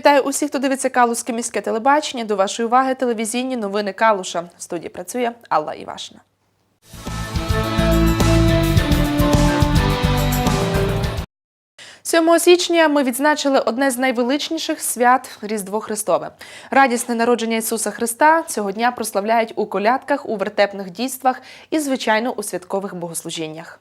Вітаю усіх, хто дивиться Калузьке міське телебачення. До вашої уваги телевізійні новини Калуша. В студії працює Алла Івашина. Сьомого січня ми відзначили одне з найвеличніших свят Різдво Христове. Радісне народження Ісуса Христа цього дня прославляють у колядках, у вертепних дійствах і, звичайно, у святкових богослужіннях.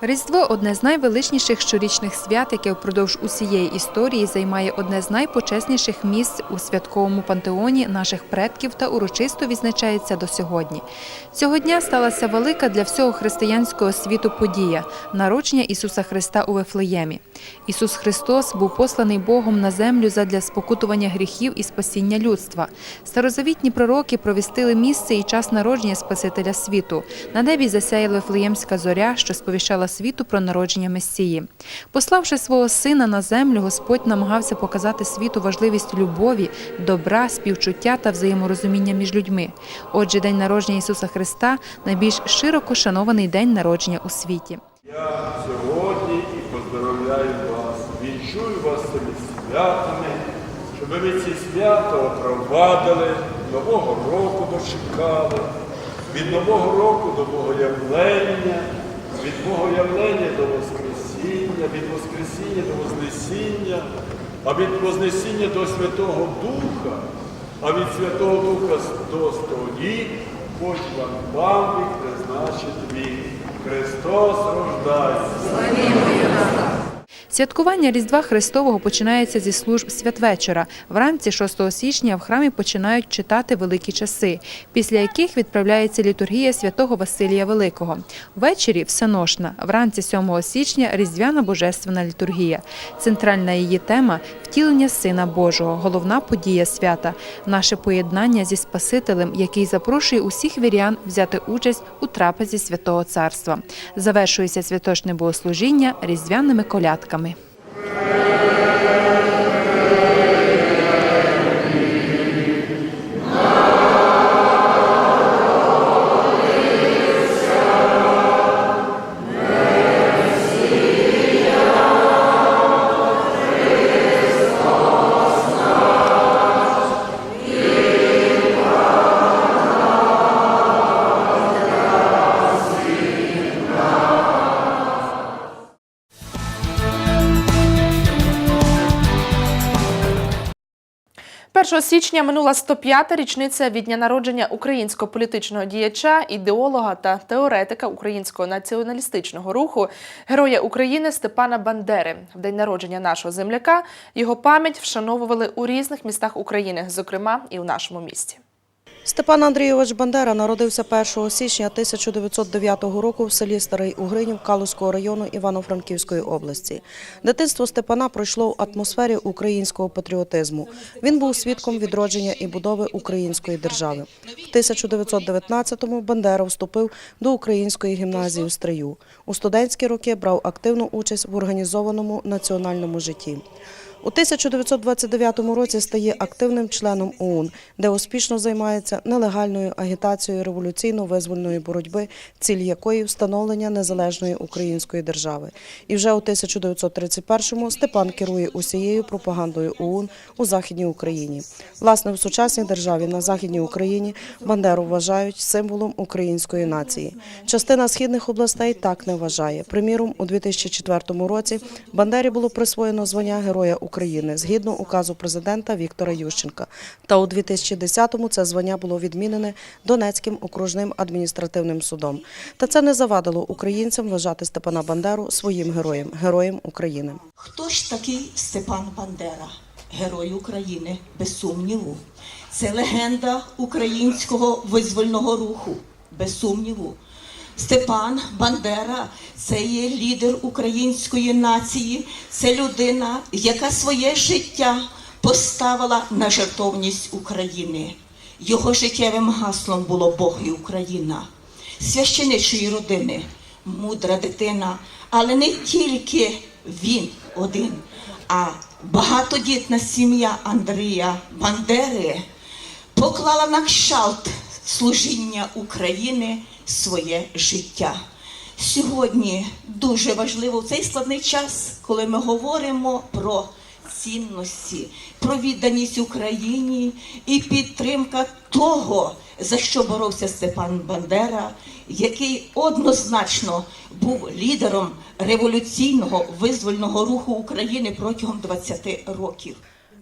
Різдво одне з найвеличніших щорічних свят, яке впродовж усієї історії займає одне з найпочесніших місць у святковому пантеоні наших предків та урочисто відзначається до сьогодні. Цього дня сталася велика для всього християнського світу подія народження Ісуса Христа у Вифлеємі. Ісус Христос був посланий Богом на землю задля спокутування гріхів і спасіння людства. Старозавітні пророки провістили місце і час народження Спасителя світу. На небі засяяла Вифлеємська зоря, що сповіщала світу про народження Месії. Пославши свого сина на землю, Господь намагався показати світу важливість любові, добра, співчуття та взаєморозуміння між людьми. Отже, день народження Ісуса Христа найбільш широко шанований день народження у світі. Я сьогодні і поздоровляю вас, вінчую вас цими святами, щоб ви ці свята опровадили, Нового року дочекали, від Нового року до Богоявлення, від Богоявлення до Воскресіння, від Воскресіння до Вознесіння, а від Вознесіння до Святого Духа, а від Святого Духа до столі, хоч вам пам'ять призначить вік. Христос рождається. Святкування Різдва Христового починається зі служб святвечора. Вранці 6 січня в храмі починають читати великі часи, після яких відправляється літургія святого Василія Великого. Ввечері всеношна, вранці 7 січня різдвяна божественна літургія. Центральна її тема втілення Сина Божого, головна подія свята, наше поєднання зі Спасителем, який запрошує усіх вірян взяти участь у трапезі святого царства. Завершується святочне богослужіння різдвяними колядками. Amen. Першого січня минула 105-та річниця від дня народження українського політичного діяча, ідеолога та теоретика українського націоналістичного руху, героя України Степана Бандери. В день народження нашого земляка його пам'ять вшановували у різних містах України, зокрема і у нашому місті. Степан Андрійович Бандера народився 1 січня 1909 року в селі Старий Угринів Калузького району Івано-Франківської області. Дитинство Степана пройшло в атмосфері українського патріотизму. Він був свідком відродження і будови української держави. В 1919-му Бандера вступив до української гімназії у Стрию. У студентські роки брав активну участь в організованому національному житті. У 1929 році стає активним членом ОУН, де успішно займається нелегальною агітацією революційно-визвольної боротьби, ціль якої встановлення незалежної української держави. І вже у 1931-му Степан керує усією пропагандою ОУН у Західній Україні. Власне, в сучасній державі на Західній Україні Бандеру вважають символом української нації. Частина східних областей так не вважає. Приміром, у 2004 році Бандері було присвоєно звання Героя України згідно указу президента Віктора Ющенка. Та у 2010-му це звання було відмінене Донецьким окружним адміністративним судом. Та це не завадило українцям вважати Степана Бандеру своїм героєм, героєм України. Хто ж такий Степан Бандера? Герой України, без сумніву. Це легенда українського визвольного руху, без сумніву. Степан Бандера це є лідер української нації, це людина, яка своє життя поставила на жертовність України. Його життєвим гаслом було Бог і Україна, священичої родини, мудра дитина, але не тільки він один, а багатодітна сім'я Андрія Бандери поклала на кшалт служіння України своє життя. Сьогодні дуже важливо в цей складний час, коли ми говоримо про цінності, про відданість Україні і підтримка того, за що боровся Степан Бандера, який однозначно був лідером революційного визвольного руху України протягом 20 років.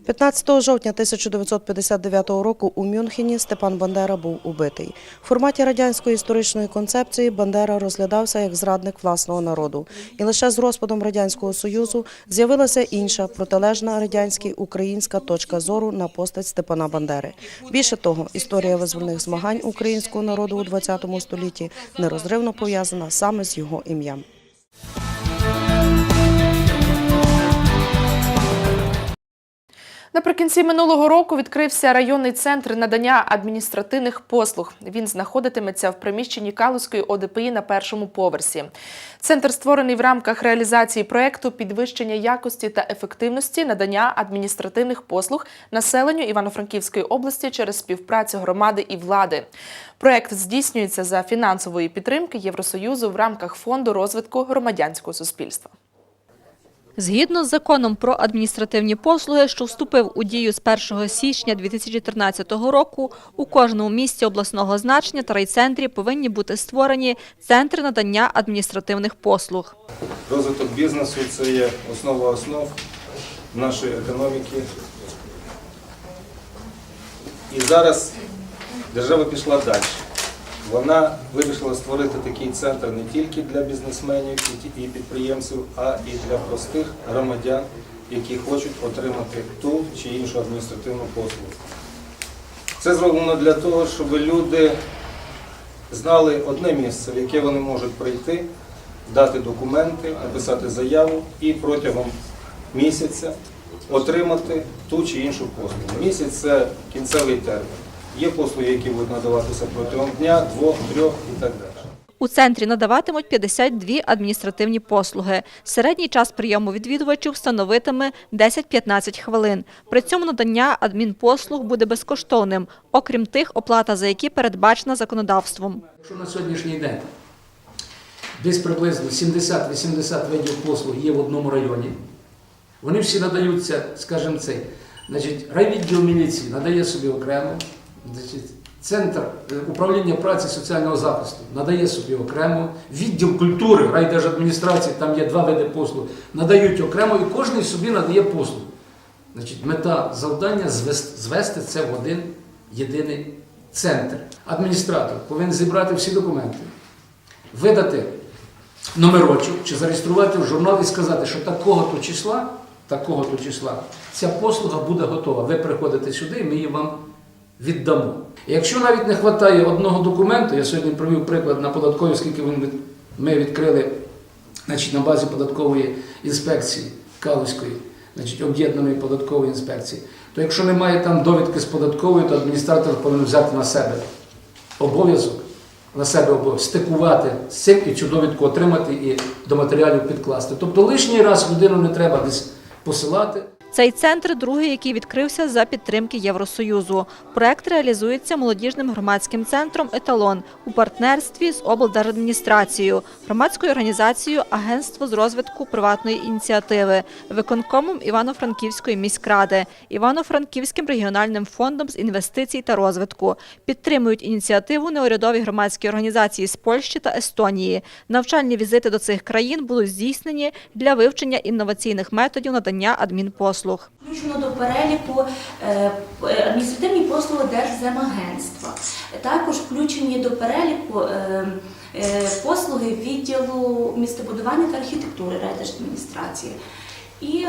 15 жовтня 1959 року у Мюнхені Степан Бандера був убитий. В форматі радянської історичної концепції Бандера розглядався як зрадник власного народу. І лише з розпадом Радянського Союзу з'явилася інша, протилежна радянській українська точка зору на постать Степана Бандери. Більше того, історія визвольних змагань українського народу у ХХ столітті нерозривно пов'язана саме з його ім'ям. Наприкінці минулого року відкрився районний центр надання адміністративних послуг. Він знаходитиметься в приміщенні Калузької ОДПІ на першому поверсі. Центр створений в рамках реалізації проекту підвищення якості та ефективності надання адміністративних послуг населенню Івано-Франківської області через співпрацю громади і влади. Проект здійснюється за фінансової підтримки Євросоюзу в рамках фонду розвитку громадянського суспільства. Згідно з законом про адміністративні послуги, що вступив у дію з 1 січня 2013 року, у кожному місті обласного значення та райцентрі повинні бути створені центри надання адміністративних послуг. Розвиток бізнесу це є основа основ нашої економіки. І зараз держава пішла далі. Вона вирішила створити такий центр не тільки для бізнесменів і підприємців, а і для простих громадян, які хочуть отримати ту чи іншу адміністративну послугу. Це зроблено для того, щоб люди знали одне місце, в яке вони можуть прийти, дати документи, написати заяву і протягом місяця отримати ту чи іншу послугу. Місяць це кінцевий термін. Є послуги, які будуть надаватися протягом дня, двох, трьох і так далі. У центрі надаватимуть 52 адміністративні послуги. Середній час прийому відвідувачів становитиме 10-15 хвилин. При цьому надання адмінпослуг буде безкоштовним, окрім тих, оплата за які передбачена законодавством. Якщо на сьогоднішній день десь приблизно 70-80 видів послуг є в одному районі, вони всі надаються, скажімо, цей. Значить, райвідділ міліції надає собі окремо, центр е, управління праці соціального захисту надає собі окремо, відділ культури, райдержадміністрації, там є два види послуг, надають окремо і кожен собі надає послугу. Значить, мета завдання звести це в один єдиний центр. Адміністратор повинен зібрати всі документи, видати номерочок чи зареєструвати в журнал і сказати, що такого-то числа, такого-то числа ця послуга буде готова. Ви приходите сюди, і ми її вам віддамо. Якщо навіть не вистачає одного документу, я сьогодні провів приклад на податковій, оскільки ми відкрили значить, на базі податкової інспекції Калузької, значить, об'єднаної податкової інспекції, то якщо немає там довідки з податкової, то адміністратор повинен взяти на себе обов'язок, на себе обов'язок стикувати з цим і цю довідку отримати і до матеріалів підкласти. Тобто лишній раз людину не треба десь посилати. Цей центр другий, який відкрився за підтримки Євросоюзу. Проект реалізується молодіжним громадським центром Еталон у партнерстві з облдержадміністрацією, громадською організацією Агентство з розвитку приватної ініціативи, виконкомом Івано-Франківської міськради, Івано-Франківським регіональним фондом з інвестицій та розвитку. Підтримують ініціативу неурядові громадські організації з Польщі та Естонії. Навчальні візити до цих країн будуть здійснені для вивчення інноваційних методів надання адмінпослуг. Включено до переліку е, е, адміністративні послуги Держземагентства. Також включені до переліку е, послуги відділу містобудування та архітектури райдержадміністрації і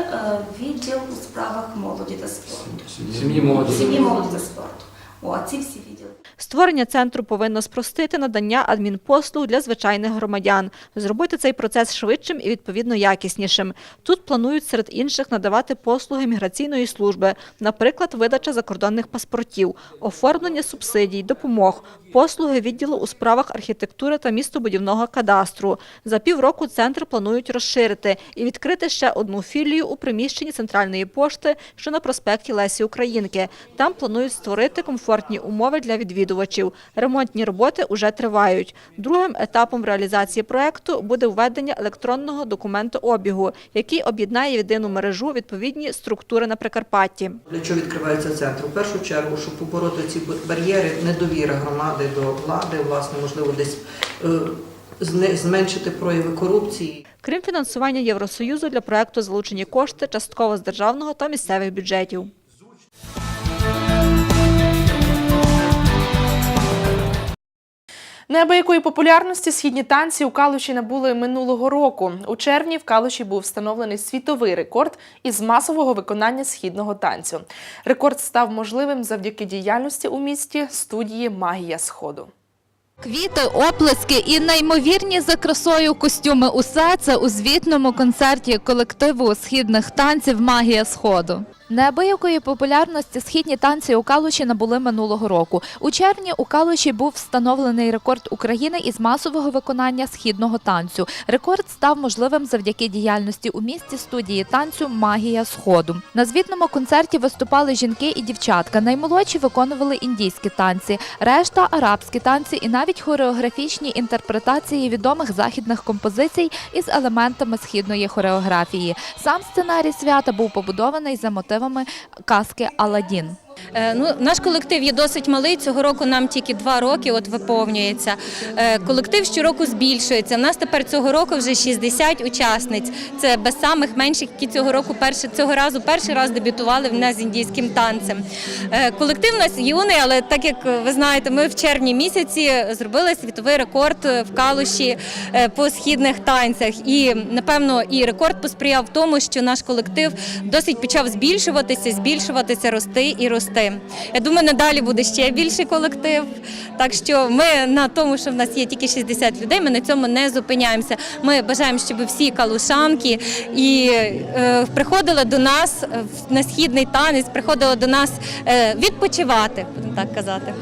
відділ у справах молоді та спорту. Сім'ї молоді. Сім'ї молоді та спорту. О, всі відділи. Створення центру повинно спростити надання адмінпослуг для звичайних громадян, зробити цей процес швидшим і відповідно якіснішим. Тут планують серед інших надавати послуги міграційної служби, наприклад, видача закордонних паспортів, оформлення субсидій, допомог, послуги відділу у справах архітектури та містобудівного кадастру. За півроку центр планують розширити і відкрити ще одну філію у приміщенні центральної пошти, що на проспекті Лесі Українки. Там планують створити комфортні умови для відвідувачів. Ремонтні роботи уже тривають. Другим етапом реалізації проекту буде введення електронного документообігу, який об'єднає єдину мережу відповідні структури на Прикарпатті. Для чого відкривається центр? У першу чергу, щоб побороти ці бар'єри недовіри громади до влади, власне, можливо, десь е, зменшити прояви корупції. Крім фінансування Євросоюзу, для проекту залучені кошти частково з державного та місцевих бюджетів. Неабиякої популярності східні танці у Калуші набули минулого року. У червні в Калуші був встановлений світовий рекорд із масового виконання східного танцю. Рекорд став можливим завдяки діяльності у місті студії Магія Сходу. Квіти, оплески і неймовірні за красою костюми. Усе це у звітному концерті колективу східних танців Магія Сходу. Неабиякої популярності східні танці у Калуші набули минулого року. У червні у Калуші був встановлений рекорд України із масового виконання східного танцю. Рекорд став можливим завдяки діяльності у місті студії танцю Магія Сходу. На звітному концерті виступали жінки і дівчатка. Наймолодші виконували індійські танці, решта арабські танці і навіть хореографічні інтерпретації відомих західних композицій із елементами східної хореографії. Сам сценарій свята був побудований за мотивами казки Аладдін. Е, Ну, наш колектив є досить малий. Цього року нам тільки два роки от виповнюється. Е, Колектив щороку збільшується. У нас тепер цього року вже 60 учасниць. Це без самих менших, які цього року перший цього разу перший раз дебютували в нас з індійським танцем. Е, Колектив у нас юний, але так як ви знаєте, ми в червні місяці зробили світовий рекорд в Калуші по східних танцях. І напевно і рекорд посприяв тому, що наш колектив досить почав збільшуватися, збільшуватися, рости і рости. Я думаю, надалі буде ще більший колектив. Так що ми на тому, що в нас є тільки 60 людей, ми на цьому не зупиняємося. Ми бажаємо, щоб всі калушанки і е, приходили до нас на східний танець, приходили до нас е, відпочивати, будемо так казати.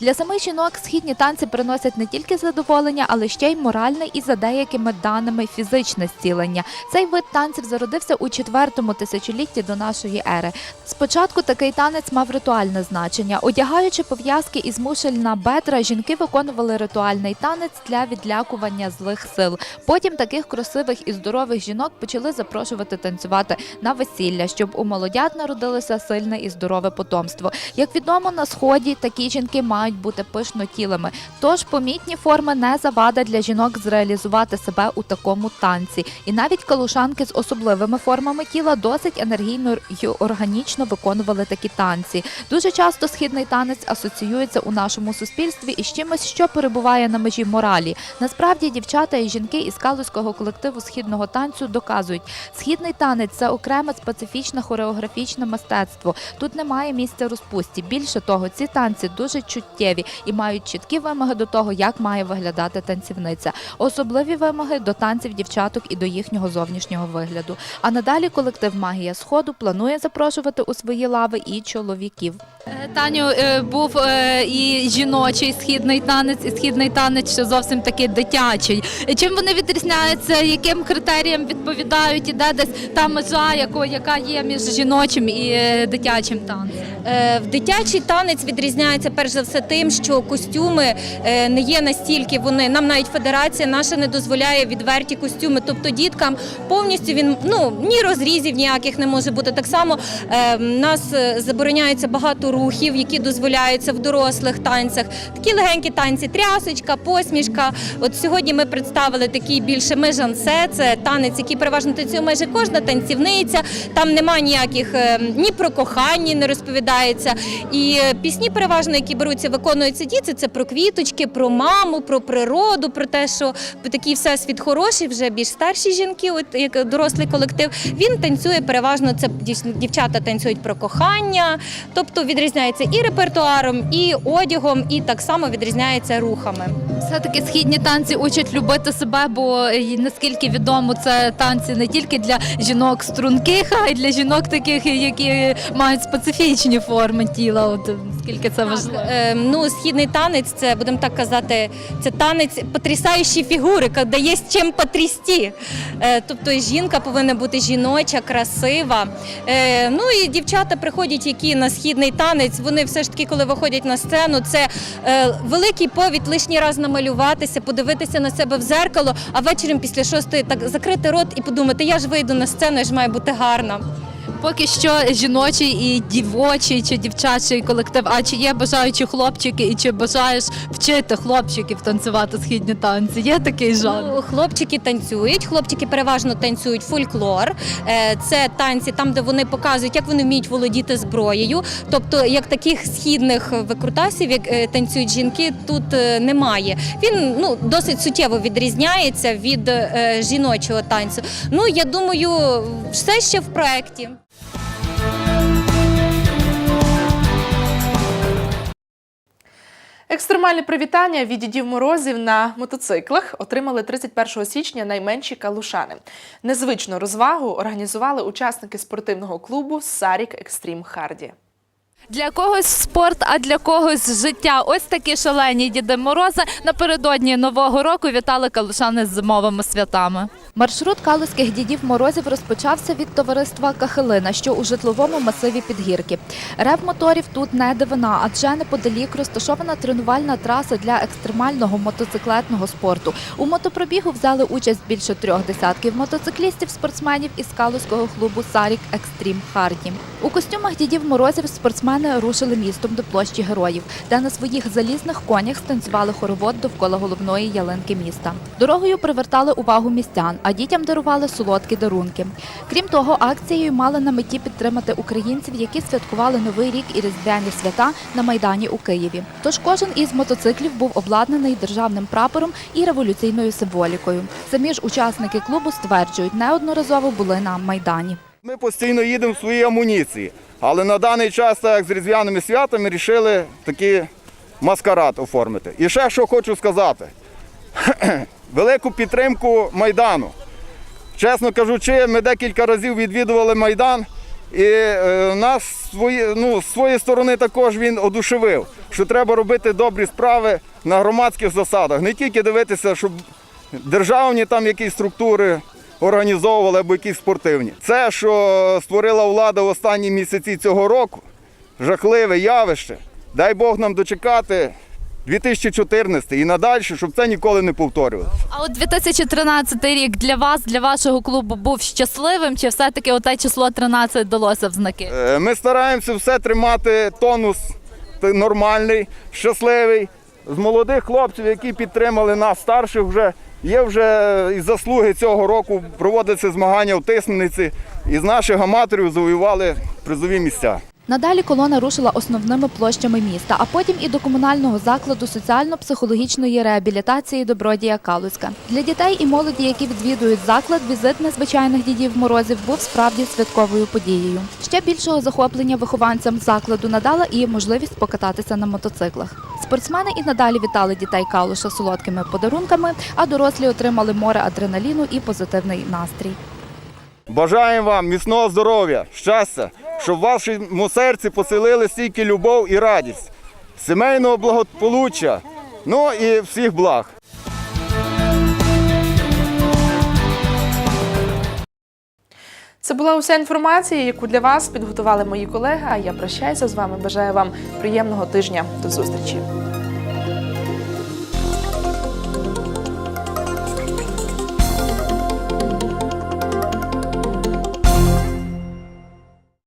Для самих жінок східні танці приносять не тільки задоволення, але ще й моральне і за деякими даними фізичне зцілення. Цей вид танців зародився у четвертому тисячолітті до нашої ери. Спочатку такий танець мав ритуальне значення. Одягаючи пов'язки із мушель на бедра, жінки виконували ритуальний танець для відлякування злих сил. Потім таких красивих і здорових жінок почали запрошувати танцювати на весілля, щоб у молодят народилося сильне і здорове потомство. Як відомо, на сході такі жінки мають бути пишнотілими. Тож помітні форми не завада для жінок зреалізувати себе у такому танці. І навіть калушанки з особливими формами тіла досить енергійно й органічно виконували такі танці. Дуже часто східний танець асоціюється у нашому суспільстві із чимось, що перебуває на межі моралі. Насправді дівчата і жінки із калузького колективу східного танцю доказують, східний танець це окреме специфічне хореографічне мистецтво. Тут немає місця розпусті. Більше того, ці танці дуже чуттєві і мають чіткі вимоги до того, як має виглядати танцівниця. Особливі вимоги до танців дівчаток і до їхнього зовнішнього вигляду. А надалі колектив Магія Сходу планує запрошувати у свої лави і чоловіків. Таню е, був е, і жіночий східний танець, і східний танець ще зовсім такий дитячий. Чим вони відрізняються, яким критеріям відповідають, і де десь та межа, яка є між жіночим і е, дитячим танцем? Е, В дитячий танець відрізняється перш за все тим, що костюми е, не є настільки. Вони нам навіть федерація наша не дозволяє відверті костюми. Тобто діткам повністю він ну ні розрізів ніяких не може бути. Так само е, нас е, забороняється багато рухів, які дозволяються в дорослих танцях. Такі легенькі танці, трясочка, посмішка. От сьогодні ми представили такий більше межансе. Це танець, який переважно танцює майже кожна танцівниця. Там нема ніяких е, ні про кохання не розповідається. І пісні переважно, які беруться, виконуються діти, це про квіточки, про маму, про природу, про те, що такий всесвіт хороший, вже більш старші жінки, от як дорослий колектив. Він танцює переважно. Це дів- дівчата танцюють про кохання, тобто відрізняється і репертуаром, і одягом, і так само відрізняється рухами. Все-таки східні танці учать любити себе, бо наскільки відомо, це танці не тільки для жінок струнких, а й для жінок таких, які мають специфічні форми тіла. От скільки це важливо. Е, ну, східний танець, це будемо так казати, це танець потрясаючої фігури, де є з чим потрясти. Е, тобто жінка повинна бути жіноча, красива. Е, ну і дівчата приходять, які на східний танець, вони все ж таки, коли виходять на сцену, це е, великий повід лишній раз намалюватися, подивитися на себе в зеркало, а вечором після шостої так закрити рот і подумати, я ж вийду на сцену, я ж маю бути гарна. Поки що жіночий і дівочий чи дівчачий колектив. А чи є бажаючі хлопчики, і чи бажаєш вчити хлопчиків танцювати східні танці? Є такий жанр? Ну, хлопчики танцюють, хлопчики переважно танцюють фольклор. Е, Це танці там, де вони показують, як вони вміють володіти зброєю. Тобто, як таких східних викрутасів, як е, танцюють жінки, тут е, немає. Він ну досить суттєво відрізняється від жіночого танцю. Ну я думаю, все ще в проєкті. Екстремальне привітання від дідів морозів на мотоциклах отримали 31 січня найменші калушани. Незвичну розвагу організували учасники спортивного клубу Сарік Екстрім Харді. Для когось спорт, а для когось життя. Ось такі шалені Діди Морози напередодні нового року вітали калушани з зимовими святами. Маршрут калузьких дідів морозів розпочався від товариства Кахилина, що у житловому масиві Підгірки. Рев моторів тут не дивина, адже неподалік розташована тренувальна траса для екстремального мотоциклетного спорту. У мотопробігу взяли участь більше трьох десятків мотоциклістів, спортсменів із калузького клубу Сарік Екстрім Харді. У костюмах дідів морозів спортсмени рушили містом до площі героїв, де на своїх залізних конях станцювали хоровод довкола головної ялинки міста. Дорогою привертали увагу містян, а дітям дарували солодкі дарунки. Крім того, акцією мали на меті підтримати українців, які святкували новий рік і різдвяні свята на майдані у Києві. Тож кожен із мотоциклів був обладнаний державним прапором і революційною символікою. Самі ж учасники клубу стверджують, неодноразово були на майдані. Ми постійно їдемо в своїй амуніції, але на даний час, так як з різдвяними святами, вирішили такий маскарад оформити. І ще що хочу сказати: велику підтримку Майдану. Чесно кажучи, ми декілька разів відвідували Майдан, і е, нас свої, ну, з своєї сторони також він одушевив, що треба робити добрі справи на громадських засадах. Не тільки дивитися, щоб державні там якісь структури організовували або якісь спортивні. Це, що створила влада в останні місяці цього року, жахливе явище. Дай Бог нам дочекати 2014 і надалі, щоб це ніколи не повторювалося. А от 2013 рік для вас, для вашого клубу, був щасливим, чи все-таки оте число 13 вдалося в знаки? Е, Ми стараємося все тримати тонус нормальний, щасливий. З молодих хлопців, які підтримали нас, старших вже є вже і заслуги цього року. Проводяться змагання в тисмениці. І з наших аматорів завоювали призові місця. Надалі колона рушила основними площами міста, а потім і до комунального закладу соціально-психологічної реабілітації Добродія Калузька. Для дітей і молоді, які відвідують заклад, візит незвичайних дідів морозів був справді святковою подією. Ще більшого захоплення вихованцям закладу надала і можливість покататися на мотоциклах. Спортсмени і надалі вітали дітей Калуша солодкими подарунками, а дорослі отримали море адреналіну і позитивний настрій. Бажаємо вам міцного здоров'я, щастя, щоб в вашому серці поселили стільки любов і радість, сімейного благополуччя, ну і всіх благ. Це була уся інформація, яку для вас підготували мої колеги. А я прощаюся з вами. Бажаю вам приємного тижня. До зустрічі.